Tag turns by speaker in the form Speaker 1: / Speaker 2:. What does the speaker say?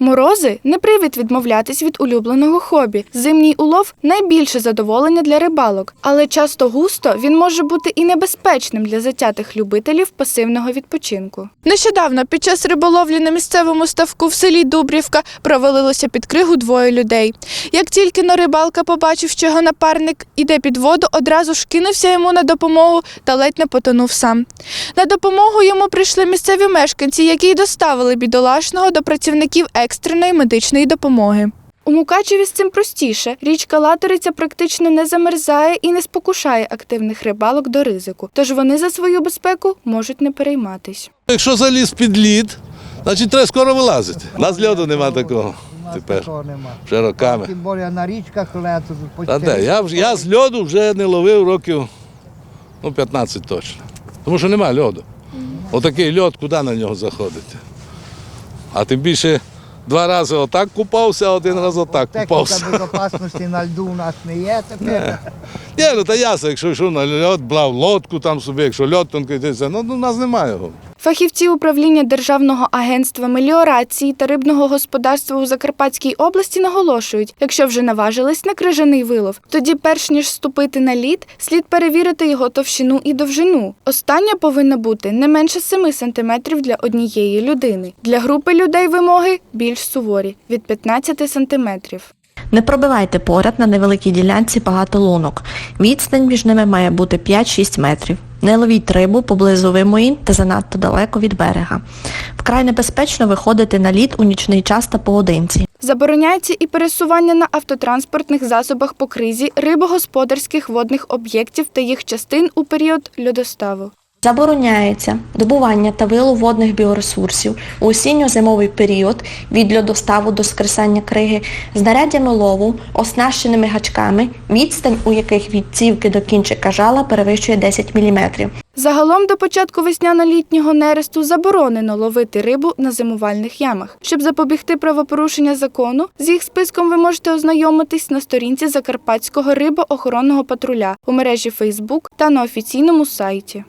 Speaker 1: Морози не привід відмовлятись від улюбленого хобі. Зимній улов найбільше задоволення для рибалок, але часто густо він може бути і небезпечним для затятих любителів пасивного відпочинку. Нещодавно під час риболовлі на місцевому ставку в селі Дубрівка провалилося під кригу двоє людей. Як тільки но рибалка побачив, що його напарник іде під воду, одразу ж кинувся йому на допомогу та ледь не потонув сам. На допомогу йому прийшли місцеві мешканці, які й доставили бідолашного до працівників екстреної медичної допомоги. У Мукачеві з цим простіше. Річка Латориця практично не замерзає і не спокушає активних рибалок до ризику, тож вони за свою безпеку можуть не перейматись.
Speaker 2: Якщо заліз під лід, значить треба скоро вилазити. У нас льоду нема такого тепер. Вже роками.
Speaker 3: Тим більше на річках лето.
Speaker 2: Та де, я, я з льоду вже не ловив років ну, 15 точно. Тому що нема льоду. Отакий льод, куди на нього заходити? А тим більше два рази отак купався, а один раз отак
Speaker 3: Техніка
Speaker 2: купався.
Speaker 3: безпечності на льду у нас не є тепер.
Speaker 2: Ні, ну та ясно, якщо йшов на льод, брав лодку там собі, якщо льод тонкий, то ну, ну у нас немає його.
Speaker 1: Фахівці управління Державного агентства меліорації та рибного господарства у Закарпатській області наголошують, якщо вже наважились на крижаний вилов, тоді, перш ніж ступити на лід, слід перевірити його товщину і довжину. Остання повинна бути не менше 7 см для однієї людини. Для групи людей вимоги більш суворі від 15 см.
Speaker 4: Не пробивайте поряд на невеликій ділянці багато лунок. Відстань між ними має бути 5-6 метрів. Не ловіть рибу поблизу вимоїн та занадто далеко від берега. Вкрай небезпечно виходити на лід у нічний час та поодинці.
Speaker 1: Забороняється і пересування на автотранспортних засобах по кризі рибогосподарських водних об'єктів та їх частин у період льодоставу.
Speaker 4: Забороняється добування та вилов водних біоресурсів у осінньо-зимовий період від льодоставу до скресання криги знаряддями лову, оснащеними гачками, відстань у яких від цівки до кінчика жала перевищує 10 мм.
Speaker 1: Загалом до початку весняно-літнього нересту заборонено ловити рибу на зимувальних ямах. Щоб запобігти правопорушення закону, з їх списком ви можете ознайомитись на сторінці Закарпатського рибоохоронного патруля у мережі Фейсбук та на офіційному сайті.